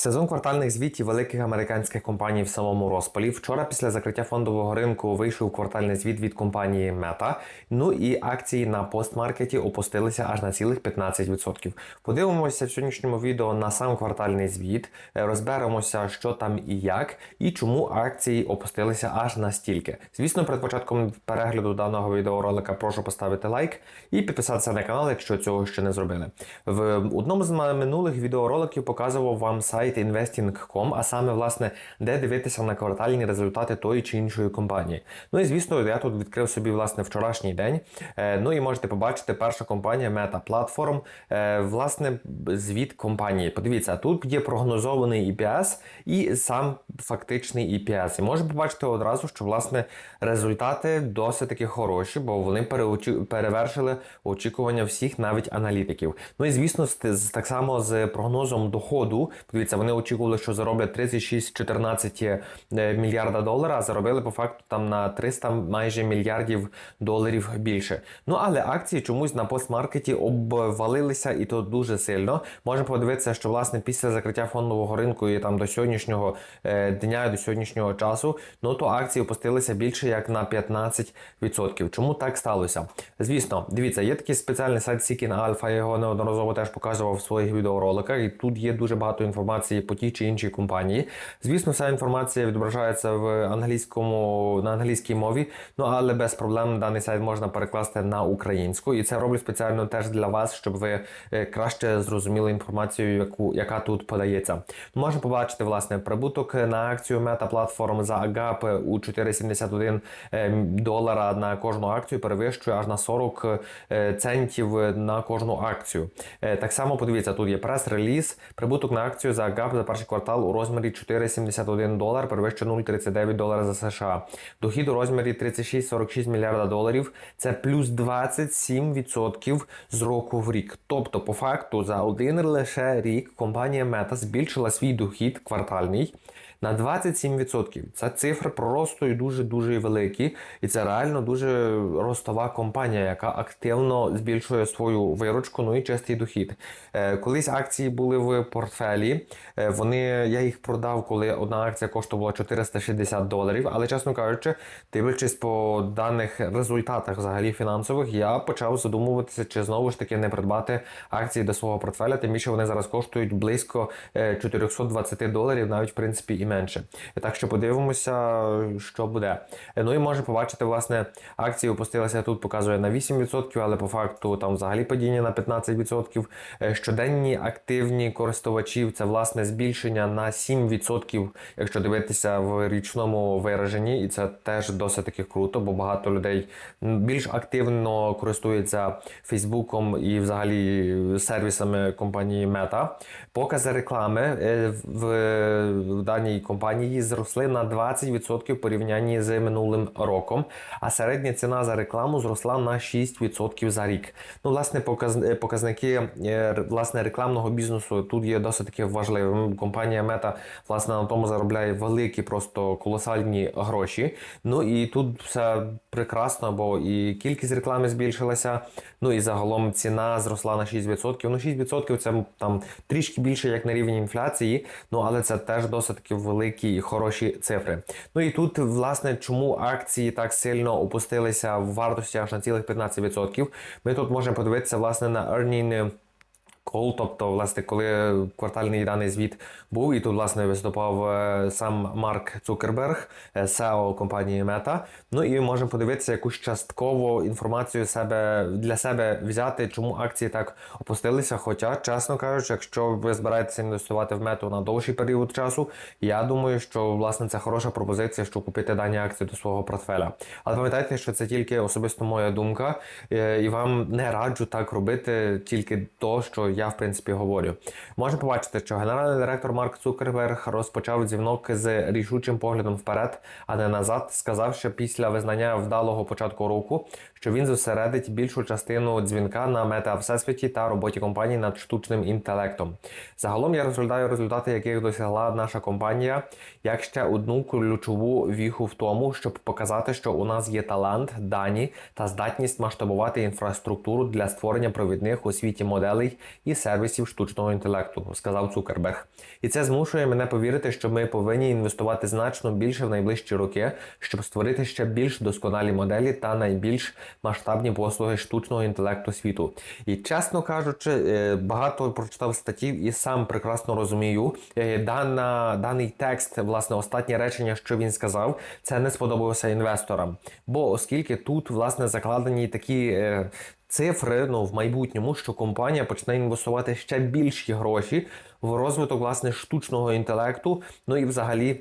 Сезон квартальних звітів великих американських компаній в самому розпалі. Вчора, після закриття фондового ринку, вийшов квартальний звіт від компанії Meta. Ну і акції на постмаркеті опустилися аж на цілих 15%. Подивимося в сьогоднішньому відео на сам квартальний звіт, розберемося, що там і як, і чому акції опустилися аж настільки. Звісно, перед початком перегляду даного відеоролика прошу поставити лайк і підписатися на канал, якщо цього ще не зробили. В одному з минулих відеороликів показував вам сайт investing.com, а саме, власне, де дивитися на квартальні результати тої чи іншої компанії. Ну і звісно, я тут відкрив собі власне вчорашній день. Е, Ну і можете побачити, перша компанія Meta Platform, е, власне, звіт компанії. Подивіться, тут є прогнозований EPS і сам фактичний EPS. І можете побачити одразу, що власне результати досить таки хороші, бо вони перевершили очікування всіх навіть аналітиків. Ну і звісно, так само з прогнозом доходу. Подивіться, вони очікували, що зароблять 36-14 е, мільярда долара, а заробили по факту там на 300 майже мільярдів доларів більше. Ну але акції чомусь на постмаркеті обвалилися і то дуже сильно. Можемо подивитися, що власне після закриття фондового ринку і там до сьогоднішнього е, дня, до сьогоднішнього часу, ну то акції опустилися більше як на 15%. Чому так сталося? Звісно, дивіться, є такий спеціальний сайт Seeking Alpha, я його неодноразово теж показував в своїх відеороликах, і тут є дуже багато інформації по тій чи іншій компанії. Звісно, вся інформація відображається в англійському на англійській мові, ну але без проблем даний сайт можна перекласти на українську, і це роблю спеціально теж для вас, щоб ви е, краще зрозуміли інформацію, яку яка тут подається. Можна побачити власне прибуток на акцію Meta Platform за АГАП у 4,71 е, долара на кожну акцію перевищує аж на 40 е, центів на кожну акцію. Так само подивіться, тут є прес-реліз. Прибуток на акцію за АГАП за перший квартал у розмірі 4,71 долар, перевищує 0,39 долара за США. Дохід у розмірі 36-46 мільярда доларів. Це плюс 27% з року в рік. Тобто, по факту, за один лише рік компанія Meta збільшила свій дохід квартальний на 27%. Це цифри просто і дуже дуже великі, і це реально дуже ростова компанія, яка активно збільшує свою виручку, ну і чистий дохід. Е, колись акції були в портфелі. е, вони я їх продав, коли одна акція коштувала 460 доларів. Але чесно кажучи, дивлячись по даних результатах взагалі фінансових, я почав задумуватися, чи знову ж таки не придбати акції до свого портфеля. Тим більше вони зараз коштують близько е, 420 доларів, навіть в принципі і менше. Так що подивимося, що буде. Ну і можна побачити, власне, акції опустилися тут, показує на 8%, але по факту там взагалі падіння на 15%. Е, Щоденні активні користувачів це власне збільшення на 7%, якщо дивитися в річному вираженні, і це теж досить таки круто, бо багато людей більш активно користуються Фейсбуком і взагалі сервісами компанії Meta. Покази реклами е, в, в даній компанії зросли на 20% в порівнянні з минулим роком, а середня ціна за рекламу зросла на 6% за рік. Ну, власне, показ- показники е, власне рекламного бізнесу тут є досить таки важливим. Компанія Meta власне на тому заробляє великі, просто колосальні гроші. Ну і тут все прекрасно, бо і кількість реклами збільшилася. Ну і загалом ціна зросла на 6%. Ну 6% це там трішки більше як на рівні інфляції. Ну але це теж досить таки великі і хороші цифри. Ну і тут, власне, чому акції так сильно опустилися в вартості аж на цілих 15%. Ми тут можемо подивитися власне на earning Call, тобто, власне, коли квартальний даний звіт був, і тут, власне, виступав е, сам Марк Цукерберг, е, SEO компанії Meta. Ну і можемо подивитися якусь часткову інформацію себе для себе взяти, чому акції так опустилися. Хоча, чесно кажучи, якщо ви збираєтеся інвестувати в мету на довший період часу, я думаю, що власне це хороша пропозиція, щоб купити дані акції до свого портфеля. Але пам'ятайте, що це тільки особисто моя думка, е, і вам не раджу так робити тільки то, що я в принципі говорю. Можна побачити, що генеральний директор Марк Цукерберг розпочав дзвінок з рішучим поглядом вперед, а не назад, сказавши після визнання вдалого початку року, що він зосередить більшу частину дзвінка на мета всесвіті та роботі компанії над штучним інтелектом. Загалом я розглядаю результати, яких досягла наша компанія, як ще одну ключову віху в тому, щоб показати, що у нас є талант, дані та здатність масштабувати інфраструктуру для створення провідних у світі моделей і сервісів штучного інтелекту, сказав Цукерберг. І це змушує мене повірити, що ми повинні інвестувати значно більше в найближчі роки, щоб створити ще більш досконалі моделі та найбільш масштабні послуги штучного інтелекту світу. І чесно кажучи, е, багато прочитав статтів і сам прекрасно розумію. е, Дана, даний текст, власне, останнє речення, що він сказав, це не сподобалося інвесторам. Бо оскільки тут власне закладені такі. Цифри ну в майбутньому, що компанія почне інвестувати ще більші гроші в розвиток власне штучного інтелекту, ну і взагалі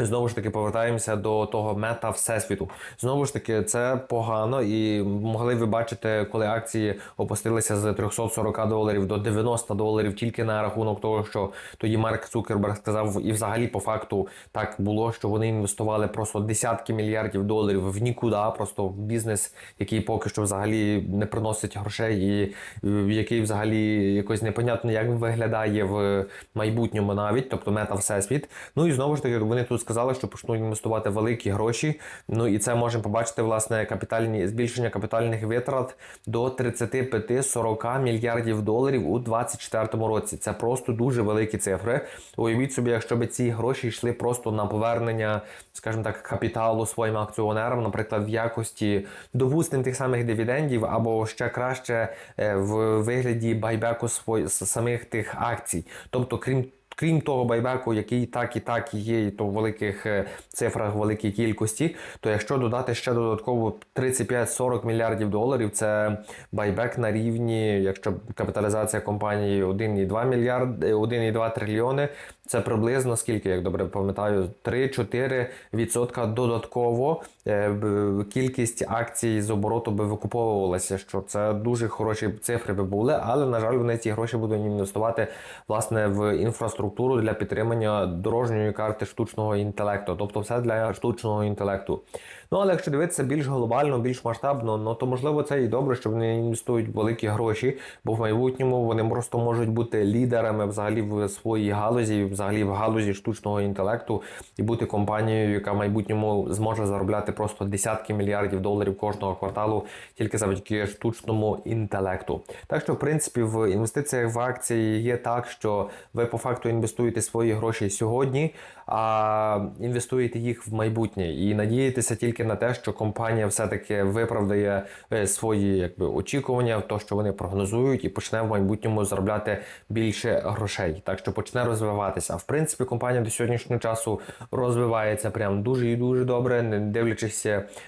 Знову ж таки повертаємося до того мета всесвіту. Знову ж таки, це погано, і могли ви бачити, коли акції опустилися з 340 доларів до 90 доларів тільки на рахунок того, що тоді Марк Цукерберг сказав, і взагалі по факту так було, що вони інвестували просто десятки мільярдів доларів в нікуди, просто в бізнес, який поки що взагалі не приносить грошей, і е, який взагалі якось непонятно як виглядає в майбутньому навіть, тобто мета всесвіт. Ну і знову ж таки, вони тут сказали, що почнуть інвестувати великі гроші. Ну і це можемо побачити власне капітальні збільшення капітальних витрат до 35-40 мільярдів доларів у 2024 році. Це просто дуже великі цифри. Уявіть собі, якщо б ці гроші йшли просто на повернення, скажімо так, капіталу своїм акціонерам, наприклад, в якості допустим тих самих дивідендів, або ще краще е, в вигляді байбеку самих тих акцій. Тобто, крім Крім того байбеку, який так і так є, то в великих е, цифрах, в великій кількості, то якщо додати ще додатково 35-40 мільярдів доларів, це байбек на рівні, якщо капіталізація компанії 1,2 мільярди, 1,2 трильйони, це приблизно скільки, як добре пам'ятаю, 3-4% додатково е, кількість акцій з обороту би викуповувалася, що це дуже хороші цифри би були, але на жаль, вони ці гроші будуть інвестувати власне в інфраструктуру для підтримання дорожньої карти штучного інтелекту, тобто все для штучного інтелекту. Ну але якщо дивитися більш глобально, більш масштабно, ну то можливо це і добре, що вони інвестують великі гроші, бо в майбутньому вони просто можуть бути лідерами взагалі в своїй галузі, взагалі в галузі штучного інтелекту, і бути компанією, яка в майбутньому зможе заробляти просто десятки мільярдів доларів кожного кварталу тільки завдяки штучному інтелекту. Так що, в принципі, в інвестиціях в акції є так, що ви по факту інвестуєте свої гроші сьогодні, а інвестуєте їх в майбутнє і надієтеся тільки на те, що компанія все-таки виправдає е, свої якби очікування, то що вони прогнозують, і почне в майбутньому заробляти більше грошей. Так що почне розвиватися. В принципі, компанія до сьогоднішнього часу розвивається прям дуже і дуже добре, не дивлячись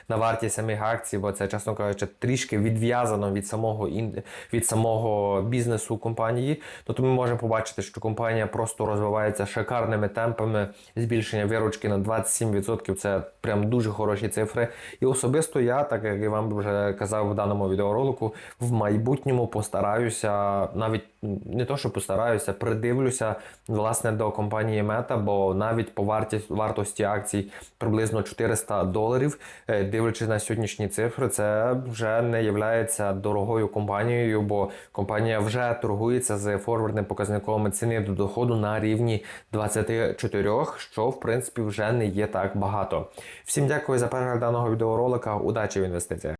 на вартість самих акцій, бо це, чесно кажучи, трішки відв'язано від самого ін... від самого бізнесу компанії. Тобто ми можемо побачити, що компанія просто розвивається шикарними темпами збільшення виручки на 27%. Це прям дуже хороші цифри. І особисто я, так як я вам вже казав в даному відеоролику, в майбутньому постараюся навіть не то, що постараюся, придивлюся власне до компанії Мета, бо навіть по варті, вартості акцій приблизно 400 доларів, е, дивлячись на сьогоднішні цифри, це вже не є дорогою компанією, бо компанія вже торгується з форвардним показником ціни до доходу на рівні 24, що в принципі вже не є так багато. Всім дякую за перегляд даного відеоролика. Удачі в інвестиціях!